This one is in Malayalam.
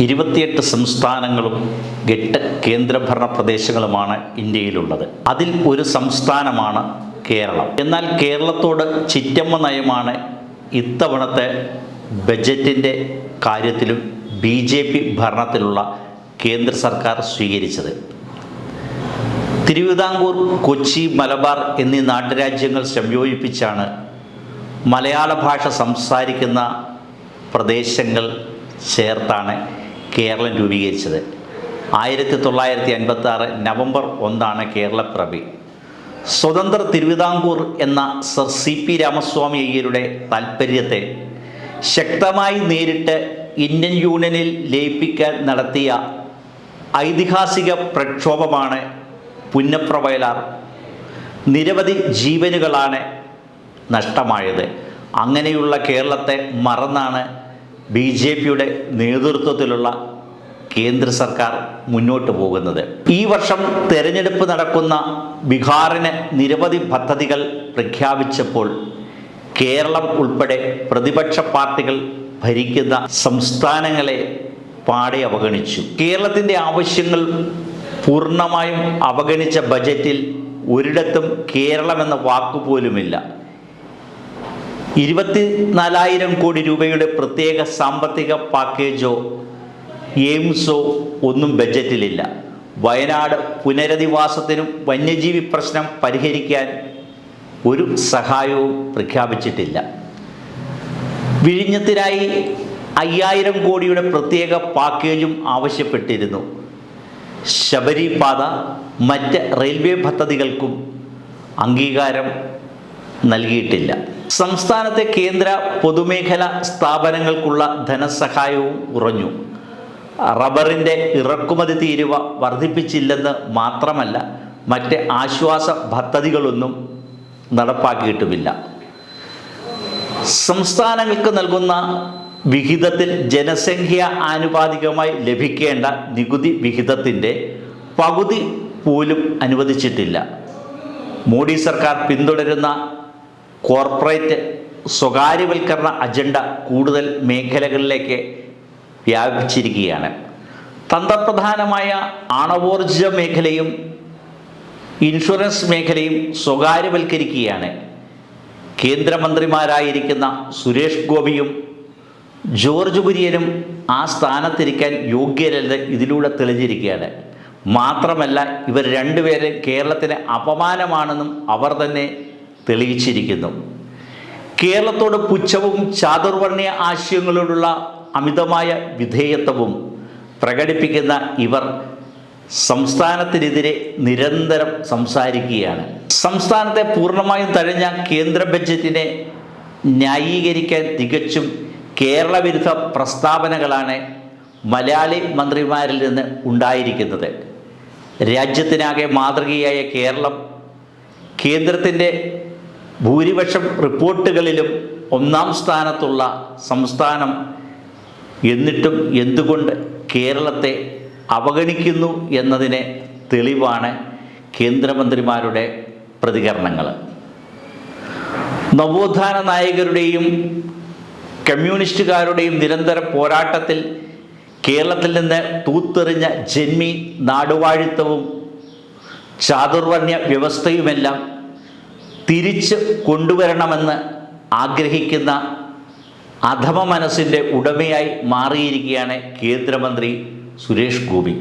ഇരുപത്തിയെട്ട് സംസ്ഥാനങ്ങളും എട്ട് കേന്ദ്രഭരണ പ്രദേശങ്ങളുമാണ് ഇന്ത്യയിലുള്ളത്. അതിൽ ഒരു സംസ്ഥാനമാണ് കേരളം. എന്നാൽ കേരളത്തോട് ചിറ്റമ്മ നയമാണ് ഇത്തവണത്തെ ബജറ്റിന്റെ കാര്യത്തിലും ബി ജെ പി ഭരണത്തിലുള്ള കേന്ദ്ര സർക്കാർ സ്വീകരിച്ചത്. തിരുവിതാംകൂർ കൊച്ചി മലബാർ എന്നീ നാട്ടുരാജ്യങ്ങൾ സംയോജിപ്പിച്ചാണ് മലയാള ഭാഷ സംസാരിക്കുന്ന പ്രദേശങ്ങൾ ചേർത്താണ് കേരളം രൂപീകരിച്ചത്. ആയിരത്തി തൊള്ളായിരത്തി അൻപത്തി ആറ് നവംബർ ഒന്നാണ് കേരളപ്രഭി. സ്വതന്ത്ര തിരുവിതാംകൂർ എന്ന സർ സി പി രാമസ്വാമി അയ്യരുടെ താൽപ്പര്യത്തെ ശക്തമായി നേരിട്ട് ഇന്ത്യൻ യൂണിയനിൽ ലയിപ്പിക്കാൻ നടത്തിയ ഐതിഹാസിക പ്രക്ഷോഭമാണ് പുന്നപ്ര വയലാർ നിരവധി ജീവനുകളാണ് നഷ്ടമായത്. അങ്ങനെയുള്ള കേരളത്തെ മറന്നാണ് ബി ജെ പിയുടെ നേതൃത്വത്തിലുള്ള കേന്ദ്ര സർക്കാർ മുന്നോട്ട് പോകുന്നത്. ഈ വർഷം തെരഞ്ഞെടുപ്പ് നടക്കുന്ന ബീഹാറിന് നിരവധി പദ്ധതികൾ പ്രഖ്യാപിച്ചപ്പോൾ കേരളം ഉൾപ്പെടെ പ്രതിപക്ഷ പാർട്ടികൾ ഭരിക്കുന്ന സംസ്ഥാനങ്ങളെ പാടെ അവഗണിച്ചു. കേരളത്തിന്റെ ആവശ്യങ്ങൾ പൂർണമായും അവഗണിച്ച ബജറ്റിൽ ഒരിടത്തും കേരളം എന്ന വാക്കുപോലുമില്ല. ഇരുപത്തി നാലായിരം കോടി രൂപയുടെ പ്രത്യേക സാമ്പത്തിക പാക്കേജോ എയിംസോ ഒന്നും ബജറ്റിലില്ല വയനാട് പുനരധിവാസത്തിനും വന്യജീവി പ്രശ്നം പരിഹരിക്കാൻ ഒരു സഹായവും പ്രഖ്യാപിച്ചിട്ടില്ല. വിഴിഞ്ഞത്തിനായി അയ്യായിരം കോടിയുടെ പ്രത്യേക പാക്കേജും ആവശ്യപ്പെട്ടിരുന്നു. ശബരിപാത മറ്റ് റെയിൽവേ പദ്ധതികൾക്കും അംഗീകാരം നൽകിയിട്ടില്ല. സംസ്ഥാനത്തെ കേന്ദ്ര പൊതുമേഖല സ്ഥാപനങ്ങൾക്കുള്ള ധനസഹായവും കുറഞ്ഞു. റബ്ബറിന്റെ ഇറക്കുമതി തീരുവ വർദ്ധിപ്പിച്ചില്ലെന്ന് മാത്രമല്ല മറ്റ് ആശ്വാസ പദ്ധതികളൊന്നും നടപ്പാക്കിയിട്ടുമില്ല. സംസ്ഥാനങ്ങൾക്ക് നൽകുന്ന വിഹിതത്തിൽ ജനസംഖ്യ ആനുപാതികമായി ലഭിക്കേണ്ട നികുതി വിഹിതത്തിന്റെ പകുതി പോലും അനുവദിച്ചിട്ടില്ല. മോഡി സർക്കാർ പിന്തുടരുന്ന കോർപ്പറേറ്റ് സ്വകാര്യവൽക്കരണ അജണ്ട കൂടുതൽ മേഖലകളിലേക്ക് വ്യാപിച്ചിരിക്കുകയാണ്. തന്ത്രപ്രധാനമായ ആണവോർജ മേഖലയും ഇൻഷുറൻസ് മേഖലയും സ്വകാര്യവൽക്കരിക്കുകയാണ്. കേന്ദ്രമന്ത്രിമാരായിരിക്കുന്ന സുരേഷ് ഗോപിയും ജോർജ് കുര്യനും ആ സ്ഥാനത്തിരിക്കാൻ യോഗ്യരല്ല ഇതിലൂടെ തെളിഞ്ഞിരിക്കുകയാണ്. മാത്രമല്ല ഇവർ രണ്ടുപേരെ കേരളത്തിന് അപമാനമാണെന്നും അവർ തന്നെ തെളിയിച്ചിരിക്കുന്നു. കേരളത്തോട് പുച്ഛവും ചാതുർവർണയ ആശയങ്ങളോടുള്ള അമിതമായ വിധേയത്വവും പ്രകടിപ്പിക്കുന്ന ഇവർ സംസ്ഥാനത്തിനെതിരെ നിരന്തരം സംസാരിക്കുകയാണ്. സംസ്ഥാനത്തെ പൂർണമായും തഴഞ്ഞ കേന്ദ്ര ബജറ്റിനെ ന്യായീകരിക്കാൻ തികച്ചും കേരള വിരുദ്ധ പ്രസ്താവനകളാണ് മലയാളി മന്ത്രിമാരിൽ നിന്ന് ഉണ്ടായിരിക്കുന്നത്. രാജ്യത്തിനാകെ മാതൃകയായ കേരളം കേന്ദ്രത്തിന്റെ ഭൂരിപക്ഷം റിപ്പോർട്ടുകളിലും ഒന്നാം സ്ഥാനത്തുള്ള സംസ്ഥാനം എന്നിട്ടും എന്തുകൊണ്ട് കേരളത്തെ അവഗണിക്കുന്നു എന്നതിന് തെളിവാണ് കേന്ദ്രമന്ത്രിമാരുടെ പ്രതികരണങ്ങൾ നവോത്ഥാന നായകരുടെയും കമ്മ്യൂണിസ്റ്റുകാരുടെയും നിരന്തര പോരാട്ടത്തിൽ കേരളത്തിൽ നിന്ന് തൂത്തെറിഞ്ഞ ജന്മി നാടുവാഴിത്തവും ചാതുർവർണ്യ വ്യവസ്ഥയുമെല്ലാം തിരിച്ച് കൊണ്ടുവരണമെന്ന് ആഗ്രഹിക്കുന്ന അധമ മനസ്സിന്റെ ഉടമയായി മാറിയിരിക്കുകയാണ് കേന്ദ്രമന്ത്രി സുരേഷ് ഗോപി.